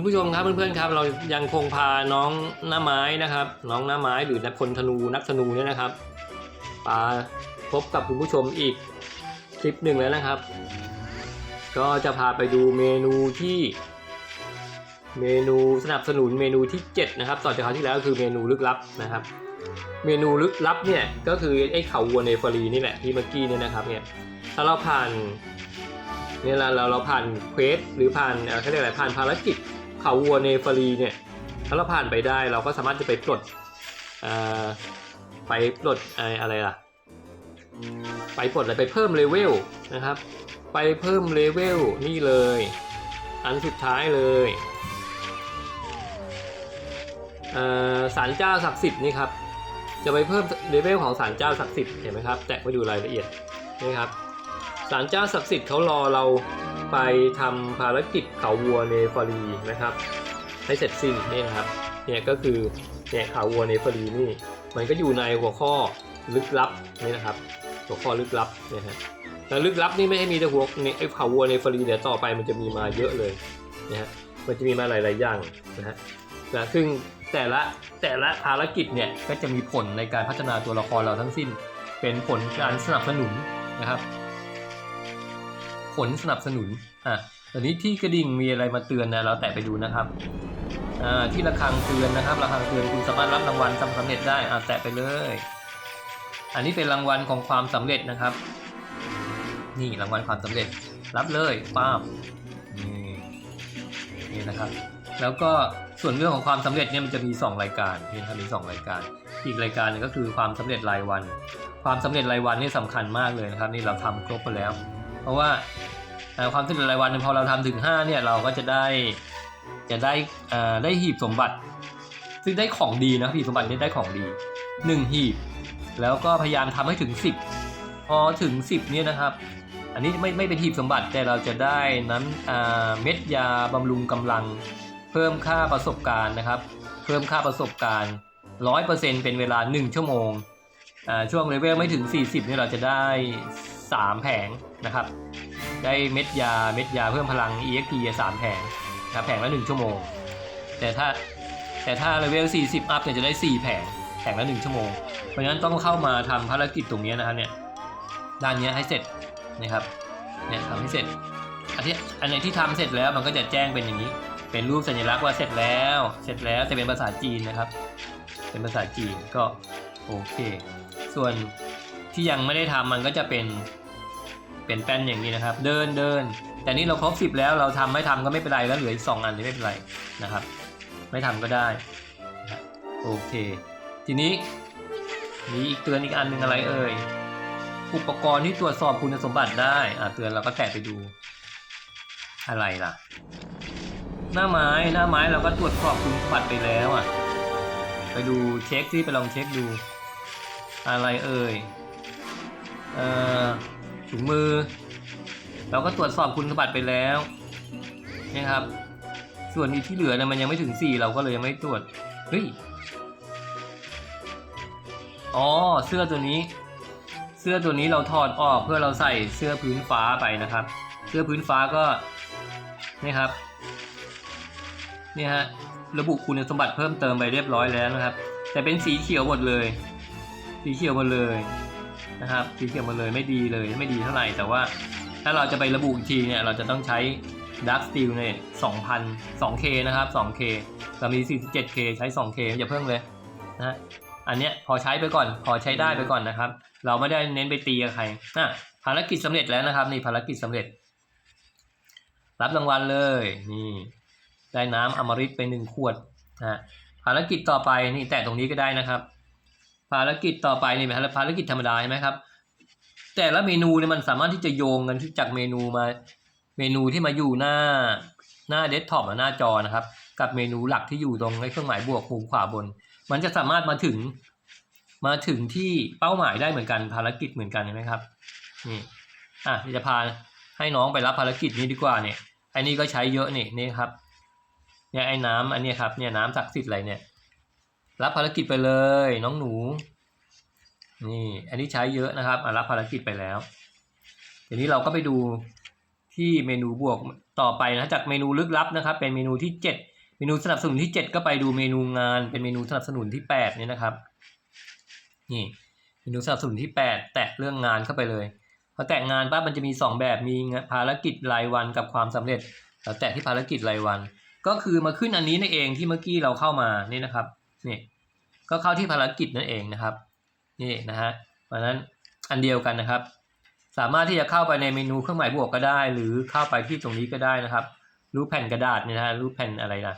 คุณผู้ชมครับเพื่อนๆครับเรายังคงพาน้องหน้าไม้นะครับ น้องหน้าไม้หรือนักพลธนูนักธนูเนี่ยนะครับปาพบกับคุณผู้ชมอีกคลิปหนึ่งแล้วนะครับ ก็จะพาไปดูเมนูที่เมนูสนับสนุนเมนูที่ 7 นะครับ ต่อจากคราวที่แล้วก็คือเมนูลึกลับนะครับ เมนูลึกลับเนี่ยก็คือไอ้เขาวัวเนฟรีนี่แหละที่เมื่อกี้เนี่ยนะครับเนี่ยถ้าเราผ่านเนี่ยเราเราเราผ่านเควสหรือผ่านเขาเรียกอะไรผ่านภารกิจ เขาวัวเนฟารีเนี่ยถ้าเราผ่านไปได้เราก็สามารถจะไปปลดไปปลดไอ้อะไรล่ะ ไปปลดอะไรไปเพิ่มเลเวลนะครับ ไปเพิ่มเลเวลนี่เลย อันสุดท้ายเลยเอ่อศาลเจ้าศักดิ์สิทธิ์นี่ครับจะไปเพิ่มเลเวลของศาลเจ้าศักดิ์สิทธิ์เห็นไหมครับแตะไปดูรายละเอียดนี่ครับศาลเจ้าศักดิ์สิทธิ์เขารอเรา ไปทำภารกิจเขาวัวเนฟารีนะครับ ให้เสร็จสิ้นนี่นะครับเนี่ยก็คือเนี่ยเขาวัวเนฟารีนี่มันก็อยู่ในหัวข้อลึกลับนี่นะครับ หัวข้อลึกลับนี่ยฮะแล้วลึกลับนี่ไม่ใช่มีแต่หัวเนี่ไอ้เขาวัวเนฟารีเดี๋ยวต่อไปมันจะมีมาเยอะเลยนะฮะมันจะมีมาหลาย ๆ อย่างนะฮะนะซึ่งแต่ละแต่ละภารกิจเนี่ยก็จะมีผลในการพัฒนาตัวละครเราทั้งสิ้น เป็นผลการสนับสนุนนะครับ ลสนับสนุนอะตอนนี้ที่กระดิ่งมีอะไรมาเตือนนะเราแตะไปดูนะครับอ่าที่ระฆังเตือนนะครับระฆังเตือนคุณสามารถรับรางวัลทำสำเร็จได้อะแตะไปเลย อันนี้เป็นรางวัลของความสำเร็จนะครับ นี่รางวัลความสำเร็จรับเลยป้าบนี่นี่นะครับ แล้วก็ส่วนเรื่องของความสำเร็จเนี่ยมันจะมี 2 รายการนี่นะครับมี2รายการ อีกรายการหนึงก็คือความสำเร็จรายวัน ความสำเร็จรายวันนี่สำคัญมากเลยนะครับ นี่เราทำครบไปแล้ว เพราะว่า ความสำเร็จรายวันพอเราทำถึง 5 เนี่ยเราก็จะได้จะได้อ่อได้หีบสมบัติ ซึ่งได้ของดีนะหีบสมบัตินี่ได้ของดี 1 หีบ แล้วก็พยายามทำให้ถึง 10 พอถึง 10เนี่ยนะครับ อันนี้ไม่ไม่เป็นหีบสมบัติแต่เราจะได้น้ำอ่าเม็ดยาบำรุงกำลัง เพิ่มค่าประสบการณ์นะครับ เพิ่มค่าประสบการณ์ 100%เป็นเวลา 1 ชั่วโมงอ่าช่วงเลเวลไม่ถึง 40เนี่ยเราจะได้ 3 แผงนะครับ ได้เม็ดยาเม็ดยาเพิ่มพลัง EXP 3แผงนะแผงละ1ชั่วโมง แต่ถ้าแต่ถ้าเลเวล 40 อัพเนี่ยจะได้ 4 แผงแผงละ 1 ชั่วโมง เพราะฉะนั้นต้องเข้ามาทำภารกิจตรงนี้นะครับเนี่ยด้านนี้ให้เสร็จนะครับเนี่ยทำให้เสร็จอันที่อันไหนที่ทำเสร็จแล้วมันก็จะแจ้งเป็นอย่างนี้ เป็นรูปสัญลักษณ์ว่าเสร็จแล้ว เสร็จแล้วจะเป็นภาษาจีนนะครับ เป็นภาษาจีนก็โอเค ส่วนที่ยังไม่ได้ทำมันก็จะเป็น เป็นแป้นอย่างนี้นะครับ เดินเดิน แต่นี่เราครบสิบแล้วเราทำไม่ทำก็ไม่เป็นไรแล้วเหลืออีกสองอันนี้ไม่เป็นไรนะครับ ไม่ทำก็ได้โอเค ทีนี้มีอีกเตือนอีกอันหนึ่งอะไรเอ่ยอุปกรณ์ที่ตรวจสอบคุณสมบัติได้อ่าเตือนเราก็แตะไปดู อะไรล่ะ หน้าไม้หน้าไม้เราก็ตรวจสอบคุณสมบัติไปแล้วอะ ไปดูเช็คที่ไปลองเช็คดู อะไรเอ่ยเอ่อ ถุงมือ เราก็ตรวจสอบคุณสมบัติไปแล้วนะครับ ส่วนอีกที่เหลือเนี่ยมันยังไม่ถึงสี่เราก็เลยยังไม่ตรวจเฮ้ยอ๋อเสื้อตัวนี้ เสื้อตัวนี้เราถอดออกเพื่อเราใส่เสื้อพื้นฟ้าไปนะครับ เสื้อพื้นฟ้าก็นี่ครับนี่ฮะระบุคุณสมบัติเพิ่มเติมไปเรียบร้อยแล้วนะครับ แต่เป็นสีเขียวหมดเลย สีเขียวหมดเลย นะครับสีเขียวมดเลยไม่ดีเลยไม่ดีเท่าไหร่ แต่ว่าถ้าเราจะไประบุอีกทีเนี่ยเราจะต้องใช้ Dark Steel เนี่ย2,000 2K นะครับ 2K เรามี 47K ใช้ 2K อย่าเพิ่งเลยนะอันเนี้ยพอใช้ไปก่อนพอใช้ได้ไปก่อนนะครับ เราไม่ได้เน้นไปตีกับใครอะภารกิจสำเร็จแล้วนะครับนี่ภารกิจสำเร็จ รับรางวัลเลยนี่ได้น้ำอมฤตไปหนึ่งขวดนะฮะภารกิจต่อไปนี่แตะตรงนี้ก็ได้นะครับ ภารกิจต่อไปนี่เป็นภารกิจธรรมดาใช่ไหมครับ แต่ละเมนูเนี่ยมันสามารถที่จะโยงกันจากเมนูมา เมนูที่มาอยู่หน้าหน้าเดสก์ท็อปหน้าจอนะครับ กับเมนูหลักที่อยู่ตรงไอ้เครื่องหมายบวกมุมขวาบน มันจะสามารถมาถึงมาถึงที่เป้าหมายได้เหมือนกันภารกิจเหมือนกันใช่ไหมครับนี่อะจะพาให้น้องไปรับภารกิจนี้ดีกว่าเนี่ยไอ้นี่ก็ใช้เยอะนี่นี่ครับเนี่ยไอ้น้ำอันนี้ครับเนี่ยน้ำศักดิ์สิทธิ์อะไรเนี่ย รับภารกิจไปเลย น้องหนู นี่ อันนี้ใช้เยอะนะครับอะรับภารกิจไปแล้วทีนี้เราก็ไปดูที่เมนูบวกต่อไปนะจากเมนูลึกลับนะครับ เป็นเมนูที่เจ็ดเมนูสนับสนุนที่เจ็ดก็ไปดูเมนูงาน เป็นเมนูสนับสนุนที่แปดเนี่ยนะครับนี่เมนูสนับสนุนที่แปดแตะเรื่องงานเข้าไปเลยพอแตะงานปั๊บมันจะมีสองแบบมีภารกิจรายวันกับความสำเร็จเราแตะที่ภารกิจรายวัน ก็คือมาขึ้นอันนี้นั่นเองที่เมื่อกี้เราเข้ามานี่นะครับ นี่ก็เข้าที่ภารกิจนั่นเองนะครับนี่นะฮะเพราะนั้นอันเดียวกันนะครับ สามารถที่จะเข้าไปในเมนูเครื่องหมายบวกก็ได้ หรือเข้าไปที่ตรงนี้ก็ได้นะครับ รูปแผ่นกระดาษเนี่ยนะฮะรูปแผ่นอะไรนะ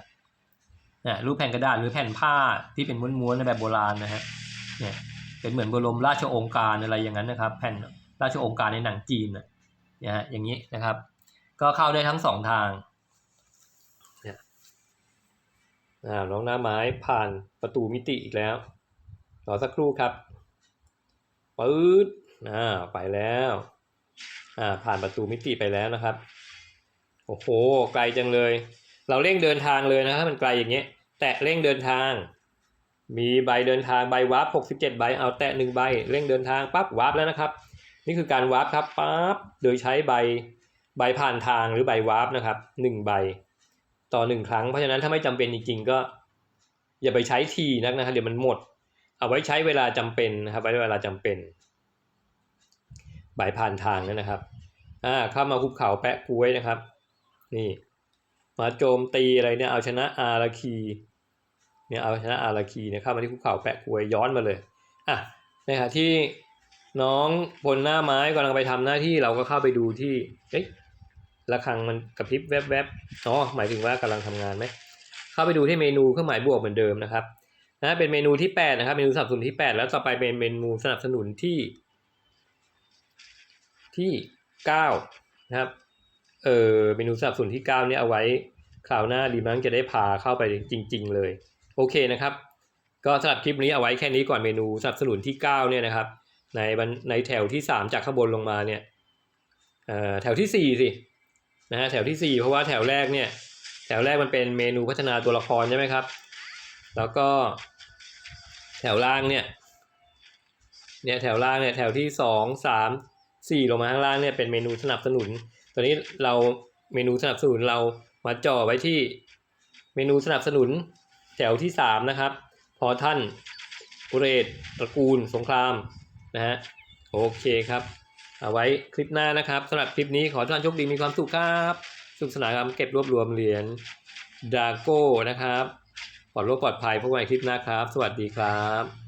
เนี่ยรูปแผ่นกระดาษหรือแผ่นผ้าที่เป็นม้วนๆในแบบโบราณนะฮะเนี่ยเป็นเหมือนบรมราชองการอะไรอย่างนั้นนะครับ แผ่นราชองการในหนังจีนนะฮะอย่างนี้นะครับ ก็เข้าได้ทั้งสองทางเนี่ยอ่า น้องหน้าไม้ผ่านประตูมิติอีกแล้ว รอสักครู่ครับปื๊ดอ่าไปแล้วอ่าผ่านประตูมิติไปแล้วนะครับ โอ้โห ไกลจังเลย เราเร่งเดินทางเลยนะครับ มันไกลอย่างเงี้ย แตะเร่งเดินทาง มีใบเดินทางใบวาร์ป67ใบ เอาแตะหนึ่งใบ เร่งเดินทางปั๊บวาร์ปแล้วนะครับ นี่คือการวาร์ปครับปั๊บ โดยใช้ใบใบผ่านทางหรือใบวาร์ปนะครับหนึ่งใบ ต่อหนึ่งครั้ง เพราะฉะนั้นถ้าไม่จำเป็นจริงๆก็ อย่าไปใช้ทีนักนะครับเดี๋ยวมันหมด เอาไว้ใช้เวลาจำเป็นนะครับไว้เวลาจำเป็นใบผ่านทางนั่นนะครับอ่าเข้ามาภูเขาแปะกล้วยนะครับ นี่ มาโจมตีอะไรเนี่ยเอาชนะอาราคีเนี่ยเอาชนะอาราคีเนี่ยเข้ามาที่ภูเขาแปะกล้วยย้อนมาเลยอะในขณะที่น้องบนหน้าไม้กำลังไปทำหน้าที่เราก็เข้าไปดูที่เอ๊ะ ระฆังมันกระพริบแวบๆอ๋อหมายถึงว่ากำลังทำงานไหมเข้าไปดูที่เมนูเครื่องหมายบวกเหมือนเดิมนะครับนะเป็นเมนูที่แปดนะครับเมนูสนับสนุนที่แปดแล้วต่อไปเป็นเมนูสนับสนุนที่ ที่เก้านะครับเออเมนูสนับสนุนที่เก้าเนี่ยเอาไว้คราวหน้าดีมั้งจะได้พาเข้าไปจริง ๆ เลย โอเคนะครับ ก็สำหรับคลิปนี้เอาไว้แค่นี้ก่อนเมนูสนับสนุนที่เก้าเนี่ยนะครับ ในบันในแถวที่สามจากข้างบนลงมาเนี่ยเอ่อแถวที่สี่สิ นะฮะแถวที่สี่เพราะว่าแถวแรกเนี่ยแถวแรกมันเป็นเมนูพัฒนาตัวละครใช่ไหมครับ แล้วก็แถวล่างเนี่ยเนี่ยแถวล่างเนี่ยแถวที่สองสามสี่ลงมาข้างล่างเนี่ยเป็นเมนูสนับสนุนตอนนี้เราเมนูสนับสนุนเรามาจ่อไว้ที่เมนูสนับสนุนแถวที่สามนะครับ พอท่านอุเรศตระกูลสงครามนะฮะโอเคครับ เอาไว้คลิปหน้านะครับสำหรับคลิปนี้ขอให้ท่านโชคดีมีความสุขครับสุขสนานครับเก็บรวบรวมเหรียญดาโก้นะครับปลอดโรคปลอดภัยพบกันใหม่คลิปหน้าครับ สวัสดีครับ